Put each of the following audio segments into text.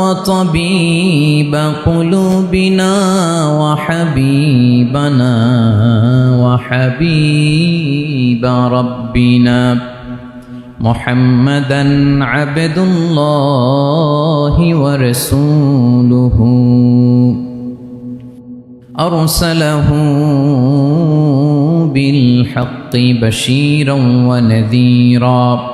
وطبيب قلوبنا وحبيبنا وحبيب ربنا محمدا عبد الله ورسوله. أرسله بالحق بشيرا ونذيرا.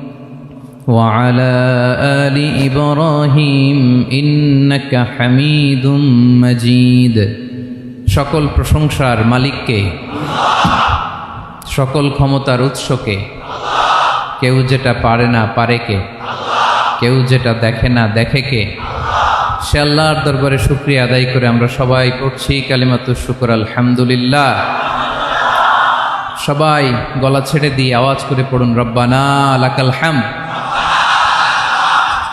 وعلى ال ابراهيم انك حميد مجيد সকল প্রশংসার মালিককে সকল ক্ষমতার উৎসকে কেউ যেটা পারে না পারে কে কেউ যেটা দেখে না দেখে কে সে আল্লাহর দরবারে শুক্রিয়া আদায় করে আমরা সবাই পড়ছি কালিমাতুর শুকর আলহামদুলিল্লাহ সবাই গলা ছেড়ে দিয়ে আওয়াজ করে পড়ুন রব্বানা লাকাল হাম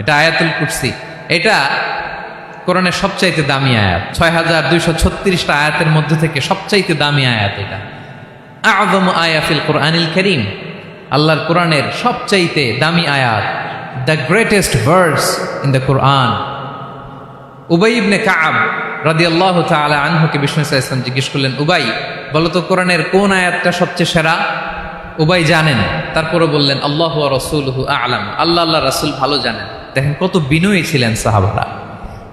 এটা আয়াতুল কুরসি এটা কোরআনের সবচাইতে দামি আয়াত। ছয় হাজার দুইশো ছত্রিশটা আয়াতের মধ্যে থেকে সবচাইতে দামি আয়াত এটা। আদম আয়াফিল কোরআনিল করিম। আল্লাহর কোরআনের সবচাইতে দামি আয়াত। The greatest verse in the Quran. উবাই ইবনে কাব রাদি আল্লাহ তালা আনহুকে বিষ্ণু ইসলাম জিজ্ঞেস করলেন, উবাই বলতো কোরআনের কোন আয়াতটা সবচেয়ে সেরা? উবাই জানেন তারপরে বললেন, আল্লাহ রসুলহু আলাম। আল্লাহ আল্লাহ, রসুল ভালো জানেন। দেখেন, কত বিনয়ী ছিলেন সাহাবারা।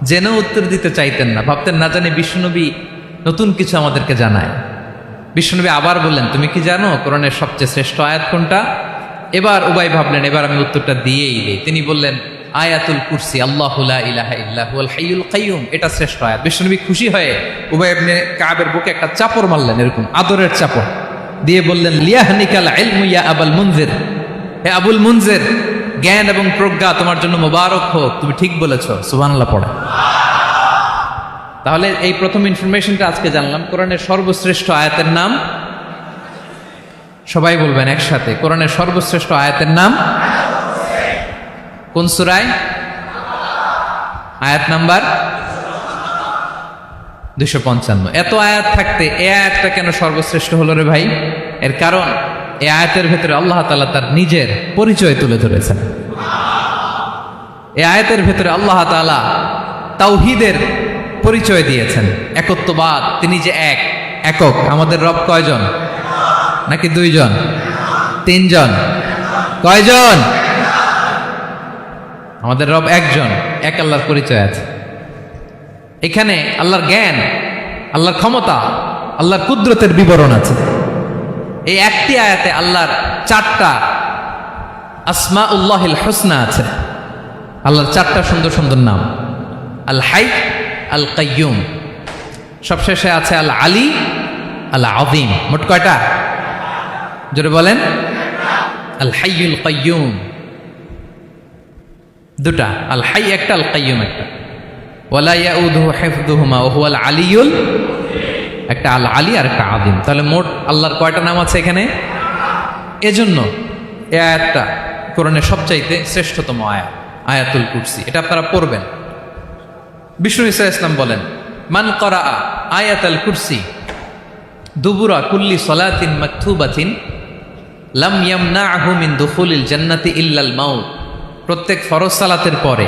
জেনেও উত্তর দিতে চাইতেন না, ভাবতেন না জানি বিষ্ণুনবী নতুন কিছু আমাদেরকে জানায়। বিষ্ণুনবী আবার বললেন, তুমি কি জানো, কোরআনের সবচেয়ে শ্রেষ্ঠ আয়াত কোনটা? এবার উবাই ভাবলেন, এবার আমি উত্তরটা দিয়েই দিই। তিনি বললেন, আয়াতুল কুরসি, আল্লাহ ইলাহা এটা শ্রেষ্ঠ আয়াত। বিষ্ণুনবী খুশি হয়ে উবাই কাবের বুকে একটা চাপড় মারলেন, এরকম আদরের চাপড়। দিয়ে বললেন, লিয়াহনিকাল ইলমু ইয়া আবুল মুনজির। হে আবুল মুনজির, জ্ঞান এবং প্রজ্ঞা তোমার জন্য মোবারক হোক, তুমি ঠিক বলেছ, সুবহানাল্লাহ পড়ে। তাহলে এই প্রথম ইনফরমেশনটা আজকে জানলাম, কোরআনের সর্বশ্রেষ্ঠ আয়াতের নাম। সবাই বলবেন একসাথে, কোরআনের সর্বশ্রেষ্ঠ আয়াতের নাম? কোন সুরায়? আয়াত নাম্বার? দুশো পঞ্চান্ন। এত আয়াত থাকতে এ আয়াতটা কেন সর্বশ্রেষ্ঠ হলো রে ভাই? এর কারণ, এ আয়াতের ভেতরে আল্লাহ তালা তার নিজের পরিচয় তুলে ধরেছেন। এই আয়াতের ভেতরে আল্লাহ তালা তাওহিদের পরিচয় দিয়েছেন। একত্ববাদ, তিনি যে এক, একক, আমাদের রব কয়জন? নাকি দুইজন? তিনজন? কয়জন? আমাদের রব একজন, এক আল্লাহর পরিচয় আছে। এখানে আল্লাহর জ্ঞান, আল্লাহর ক্ষমতা, আল্লাহর কুদরতের বিবরণ আছে। এই একটি আয়াতে আল্লাহর চারটা আসমা উল্লাহিল হোসনা আছে। আল্লাহর চারটা সুন্দর সুন্দর নাম। আল হাই, আল কাইয়ুম। সবশেষে আছে আল আলী, আল আদিম মোট কয়টা? জোরে বলেন। আল হাইয়ুল কাইয়ুম। দুটা। আল হাই একটা, আল কাইয়ুম একটা। ওয়ালা ইয়াউদুহু হিফযুহুমা ওয়া হুয়াল আলিয়ুল একটা আল আলী আর একটা আদিম তাহলে মোট আল্লাহর কয়টা নাম আছে এখানে? এজন্য এ আয়াতটা কোরআনের সবচাইতে শ্রেষ্ঠতম আয়াত, আয়াতুল কুরসি। এটা আপনারা পড়বেন। বিষ্ণু ইসা ইসলাম বলেন, মান করা আয়াতাল কুরসি দুবুরা কুল্লি সলাতিন মাকথুবাতিন লাম ইয়ামনাহু মিন দুখুলিল জান্নাতি ইল্লাল মাউত। প্রত্যেক ফরজ সালাতের পরে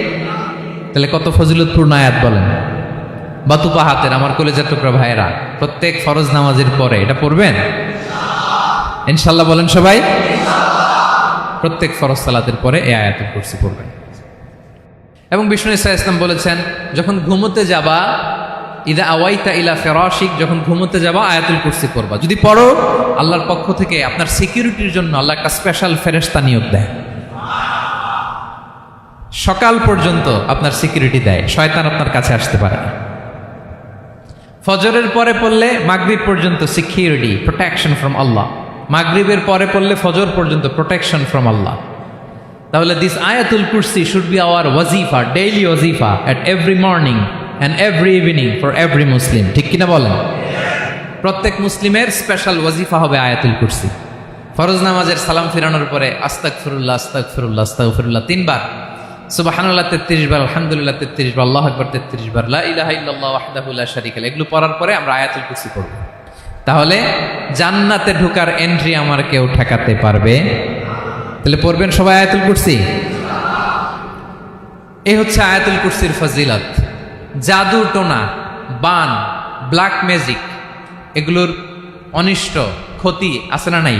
তাহলে কত ফজিলতপূর্ণ আয়াত বলেন? বাতুপা হাতের, আমার কলেজের টুকরা ভাইয়েরা, প্রত্যেক ফরজ নামাজের পরে এটা পড়বেন? ইনশাল্লাহ বলেন সবাই। প্রত্যেক ফরজ সালাতের পরে এ আয়াতুল কুরসি পড়বেন। এবং বিষ্ণু ইসা ইসলাম বলেছেন, যখন ঘুমোতে যাবা, ইদা আওয়াইতা ইলা ফেরাশিক, যখন ঘুমোতে যাবা, আয়াতুল কুরসি পড়বা। যদি পড়ো, আল্লাহর পক্ষ থেকে আপনার সিকিউরিটির জন্য আল্লাহ একটা স্পেশাল ফেরেস্তা নিয়োগ দেয়। সকাল পর্যন্ত আপনার সিকিউরিটি দেয়। শয়তান আপনার কাছে আসতে পারে না। ফজরের পরে পড়লে মাগরিব পর্যন্ত সিকিউরিটি প্রোটেকশন ফ্রম আল্লাহ মাগরিবের পরে পড়লে ফজর পর্যন্ত প্রোটেকশন ফ্রম আল্লাহ তাহলে দিস আয়াতুল কুরসি শুড বি আওয়ার ওয়াজিফা daily ওয়াজিফা at every morning and every evening for every Muslim ঠিক কিনা বলেন? প্রত্যেক মুসলিমের স্পেশাল ওয়াজিফা হবে আয়াতুল কুরসি ফরজ নামাজের সালাম ফিরানোর পরে আস্তাক ফিরুল্লাহ আস্তাক ফিরুল্লাহ আস্তাক ফিরুল্লাহ তিনবার। সুবাহানুল্লাহ তেত্রিশ বার, আলহামদুলিল্লাহ তেত্রিশ বার, আল্লাহ আকবর তেত্রিশ বার, লা ইলাহা ইল্লাল্লাহ ওয়াহদাহুল্লাহ শারিক আলাহ এগুলো পড়ার পরে আমরা আয়াতুল কুরসি পড়ব। তাহলে জান্নাতে ঢোকার এন্ট্রি আমার কেউ ঠেকাতে পারবে? তাহলে পড়বেন সবাই আয়াতুল কুরসি? এই হচ্ছে আয়াতুল কুরসির ফজিলত। জাদু টোনা, বান ব্ল্যাক ম্যাজিক এগুলোর অনিষ্ট, ক্ষতি আছে না নাই?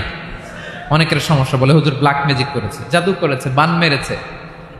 অনেকের সমস্যা বলে হুজুর ব্ল্যাক ম্যাজিক করেছে, জাদু করেছে, বান মেরেছে।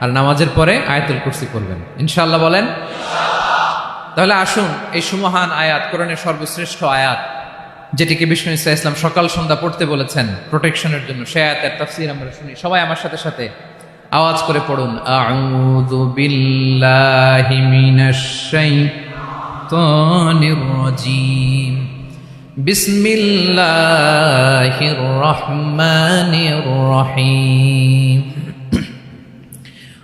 আর নামাজের পরে আয়াতুল কুরসি করবেন ইনশাল্লাহ বলেন, তাহলে আসুন এই সুমহান আয়াত, কোরআনের সর্বশ্রেষ্ঠ আয়াত, যেটিকে বিষ্ণু ইসা ইসলাম সকাল সন্ধ্যা পড়তে বলেছেন প্রোটেকশনের জন্য। সে আয়াতের তাফসির আমরা শুনি। সবাই আমার সাথে সাথে আওয়াজ করে পড়ুন। আউযু বিল্লাহি মিনাশ শাইতানির রাজিম। বিসমিল্লাহির রহমানির রহিম।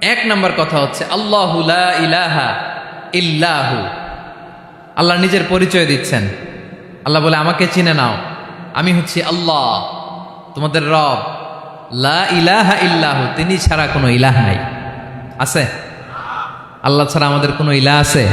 এক নম্বর কথা হচ্ছে, আল্লাহ ইলাহা ইল্লাহু। আল্লাহ নিজের পরিচয় দিচ্ছেন। আল্লাহ বলে, আমাকে চিনে নাও। আমি হচ্ছি আল্লাহ, তোমাদের রব। লা ইলাহা ইল্লাহু, তিনি ছাড়া কোনো ইলাহ নাই। আছে? আল্লাহ ছাড়া আমাদের কোনো ইলাহ আছে?